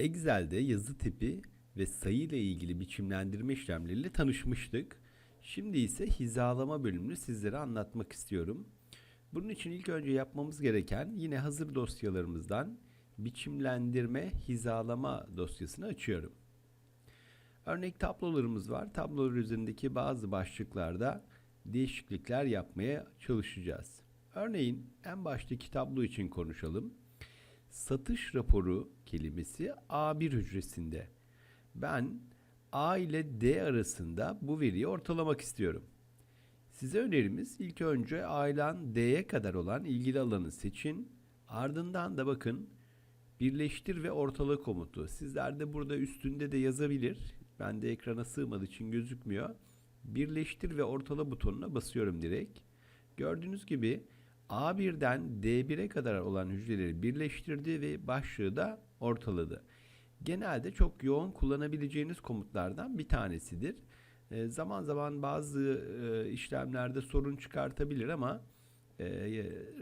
Excel'de yazı tipi ve sayı ile ilgili biçimlendirme işlemleriyle tanışmıştık. Şimdi ise hizalama bölümünü sizlere anlatmak istiyorum. Bunun için ilk önce yapmamız gereken yine hazır dosyalarımızdan biçimlendirme hizalama dosyasını açıyorum. Örnek tablolarımız var. Tablolar üzerindeki bazı başlıklarda değişiklikler yapmaya çalışacağız. Örneğin en baştaki tablo için konuşalım. Satış raporu kelimesi A1 hücresinde. Ben A ile D arasında bu veriyi ortalamak istiyorum. Size önerimiz ilk önce A'dan D'ye kadar olan ilgili alanı seçin. Ardından da bakın birleştir ve ortala komutu. Sizler de burada üstünde de yazabilir. Ben de ekrana sığmadığı için gözükmüyor. Birleştir ve ortala butonuna basıyorum direkt. Gördüğünüz gibi A1'den D1'e kadar olan hücreleri birleştirdi ve başlığı da ortaladı. Genelde çok yoğun kullanabileceğiniz komutlardan bir tanesidir. E, zaman zaman bazı e, işlemlerde sorun çıkartabilir ama e,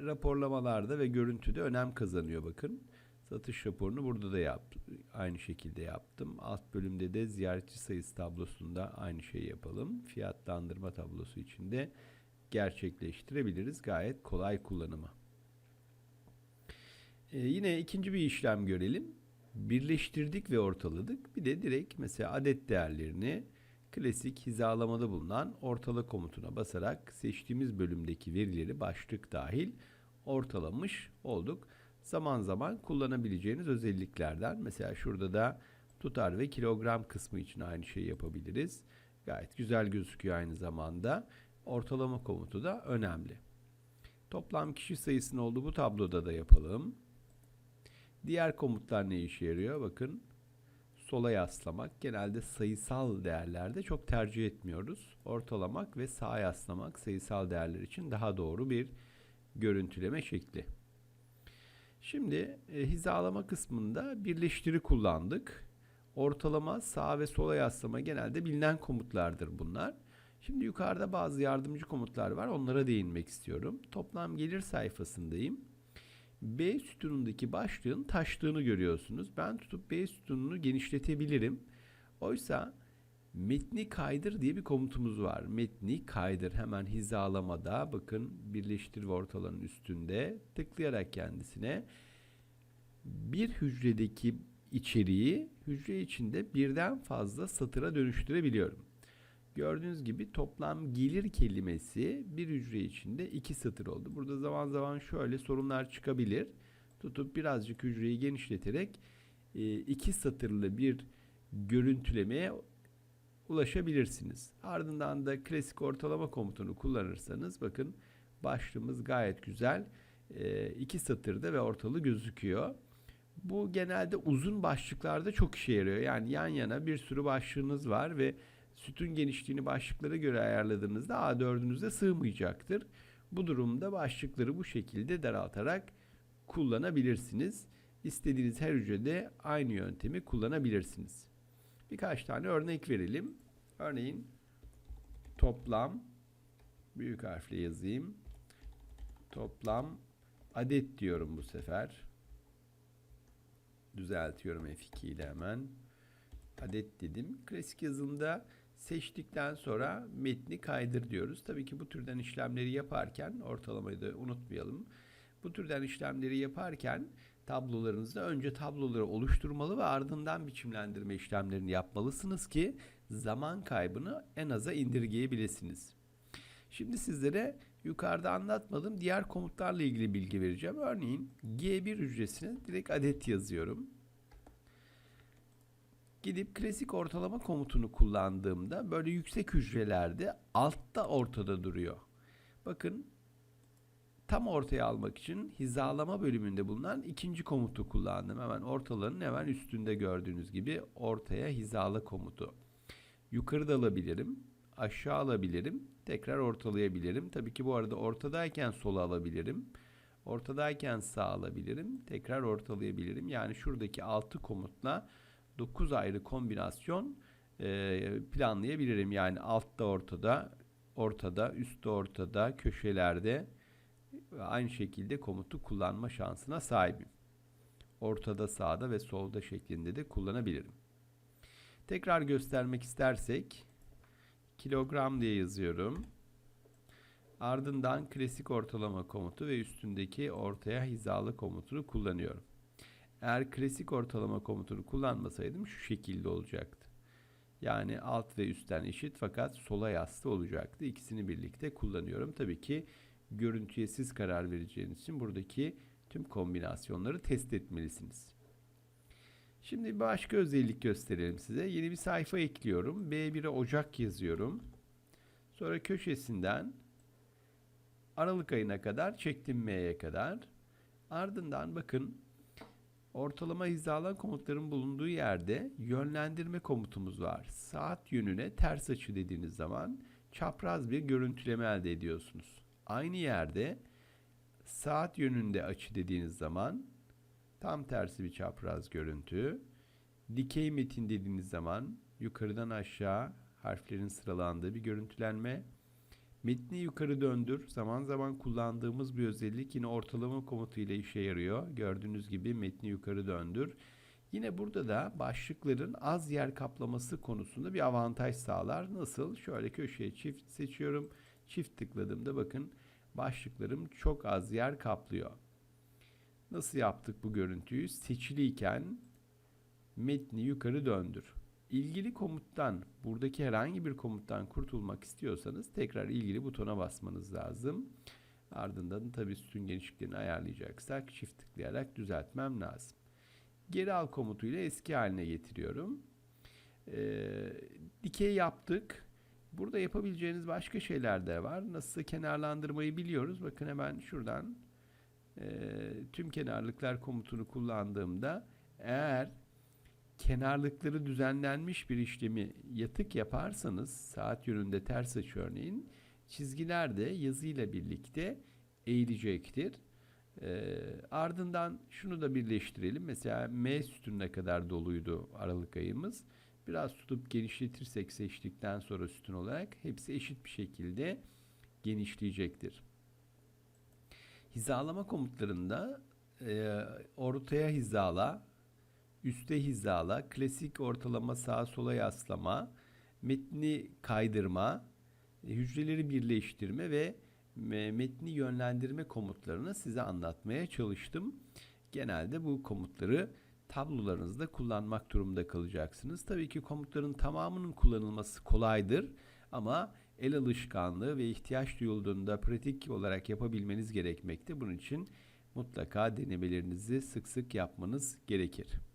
raporlamalarda ve görüntüde önem kazanıyor bakın. Satış raporunu burada da yap, aynı şekilde yaptım. Alt bölümde de ziyaretçi sayısı tablosunda aynı şeyi yapalım. Fiyatlandırma tablosu içinde gerçekleştirebiliriz. Gayet kolay kullanımı. Ee, yine ikinci bir işlem görelim. Birleştirdik ve ortaladık. Bir de direkt mesela adet değerlerini klasik hizalamada bulunan ortala komutuna basarak seçtiğimiz bölümdeki verileri başlık dahil ortalamış olduk. Zaman zaman kullanabileceğiniz özelliklerden mesela şurada da tutar ve kilogram kısmı için aynı şeyi yapabiliriz. Gayet güzel gözüküyor aynı zamanda. Ortalama komutu da önemli. Toplam kişi sayısının olduğu bu tabloda da yapalım. Diğer komutlar ne işe yarıyor? Bakın sola yaslamak genelde sayısal değerlerde çok tercih etmiyoruz. Ortalamak ve sağa yaslamak sayısal değerler için daha doğru bir görüntüleme şekli. Şimdi e, hizalama kısmında birleştiri kullandık. Ortalama, sağ ve sola yaslama genelde bilinen komutlardır bunlar. Şimdi yukarıda bazı yardımcı komutlar var. Onlara değinmek istiyorum. Toplam gelir sayfasındayım. B sütunundaki başlığın taştığını görüyorsunuz. Ben tutup B sütununu genişletebilirim. Oysa metni kaydır diye bir komutumuz var. Metni kaydır hemen hizalamada bakın birleştir ve ortalanın üstünde tıklayarak kendisine bir hücredeki içeriği hücre içinde birden fazla satıra dönüştürebiliyorum. Gördüğünüz gibi toplam gelir kelimesi bir hücre içinde iki satır oldu. Burada zaman zaman şöyle sorunlar çıkabilir. Tutup birazcık hücreyi genişleterek e, iki satırlı bir görüntülemeye ulaşabilirsiniz. Ardından da klasik ortalama komutunu kullanırsanız bakın başlığımız gayet güzel. E, iki satırda ve ortalı gözüküyor. Bu genelde uzun başlıklarda çok işe yarıyor. Yani yan yana bir sürü başlığınız var ve sütun genişliğini başlıklara göre ayarladığınızda A4'ünüze sığmayacaktır. Bu durumda başlıkları bu şekilde daraltarak kullanabilirsiniz. İstediğiniz her hücrede aynı yöntemi kullanabilirsiniz. Birkaç tane örnek verelim. Örneğin toplam büyük harfle yazayım. Toplam adet diyorum bu sefer. Düzeltiyorum F2 ile hemen. Adet dedim. Klasik yazılımda seçtikten sonra metni kaydır diyoruz. Tabii ki bu türden işlemleri yaparken ortalamayı da unutmayalım. Bu türden işlemleri yaparken tablolarınızda önce tabloları oluşturmalı ve ardından biçimlendirme işlemlerini yapmalısınız ki zaman kaybını en aza indirgeyebilirsiniz. Şimdi sizlere yukarıda anlatmadığım diğer komutlarla ilgili bilgi vereceğim. Örneğin G1 hücresine direkt adet yazıyorum. Gidip klasik ortalama komutunu kullandığımda böyle yüksek hücrelerde altta ortada duruyor. Bakın tam ortaya almak için hizalama bölümünde bulunan ikinci komutu kullandım. Hemen ortalarının hemen üstünde gördüğünüz gibi ortaya hizala komutu. Yukarıda alabilirim, aşağı alabilirim, tekrar ortalayabilirim. Tabii ki bu arada ortadayken sola alabilirim. Ortadayken sağ alabilirim, tekrar ortalayabilirim. Yani şuradaki altı komutla 9 ayrı kombinasyon e, planlayabilirim. Yani altta ortada, ortada, üstte ortada, köşelerde aynı şekilde komutu kullanma şansına sahibim. ortada, sağda ve solda şeklinde de kullanabilirim. Tekrar göstermek istersek kilogram diye yazıyorum. Ardından klasik ortalama komutu ve üstündeki ortaya hizalı komutunu kullanıyorum. Eğer klasik ortalama komutunu kullanmasaydım şu şekilde olacaktı. Yani alt ve üstten eşit fakat sola yaslı olacaktı. İkisini birlikte kullanıyorum. Tabii ki görüntüye siz karar vereceğiniz için buradaki tüm kombinasyonları test etmelisiniz. Şimdi bir başka özellik gösterelim size. Yeni bir sayfa ekliyorum. B1'e Ocak yazıyorum. Sonra köşesinden Aralık ayına kadar çektim M'ye kadar. Ardından bakın ortalama hizalan komutların bulunduğu yerde yönlendirme komutumuz var. Saat yönüne ters açı dediğiniz zaman çapraz bir görüntüleme elde ediyorsunuz. Aynı yerde saat yönünde açı dediğiniz zaman tam tersi bir çapraz görüntü. Dikey metin dediğiniz zaman yukarıdan aşağı harflerin sıralandığı bir görüntülenme. Metni yukarı döndür. Zaman zaman kullandığımız bir özellik yine ortalama komutu ile işe yarıyor. Gördüğünüz gibi metni yukarı döndür. Yine burada da başlıkların az yer kaplaması konusunda bir avantaj sağlar. Nasıl? Şöyle köşeye çift seçiyorum. Çift tıkladığımda bakın başlıklarım çok az yer kaplıyor. Nasıl yaptık bu görüntüyü? Seçiliyken metni yukarı döndür. İlgili komuttan, buradaki herhangi bir komuttan kurtulmak istiyorsanız tekrar ilgili butona basmanız lazım. Ardından tabi sütun genişliklerini ayarlayacaksak çift tıklayarak düzeltmem lazım. Geri al komutuyla eski haline getiriyorum. Ee, dikey yaptık. Burada yapabileceğiniz başka şeyler de var. Nasıl kenarlandırmayı biliyoruz. Bakın hemen şuradan e, tüm kenarlıklar komutunu kullandığımda eğer kenarlıkları düzenlenmiş bir işlemi yatık yaparsanız saat yönünde ters açı örneğin çizgiler de yazıyla birlikte eğilecektir. E, ardından şunu da birleştirelim. Mesela M sütununa kadar doluydu Aralık ayımız. Biraz tutup genişletirsek seçtikten sonra sütun olarak hepsi eşit bir şekilde genişleyecektir. Hizalama komutlarında e, ortaya hizala, üste hizala, klasik ortalama sağa sola yaslama, metni kaydırma, e, hücreleri birleştirme ve e, metni yönlendirme komutlarını size anlatmaya çalıştım. Genelde bu komutları tablolarınızda kullanmak durumunda kalacaksınız. Tabii ki komutların tamamının kullanılması kolaydır ama el alışkanlığı ve ihtiyaç duyulduğunda pratik olarak yapabilmeniz gerekmekte. Bunun için mutlaka denemelerinizi sık sık yapmanız gerekir.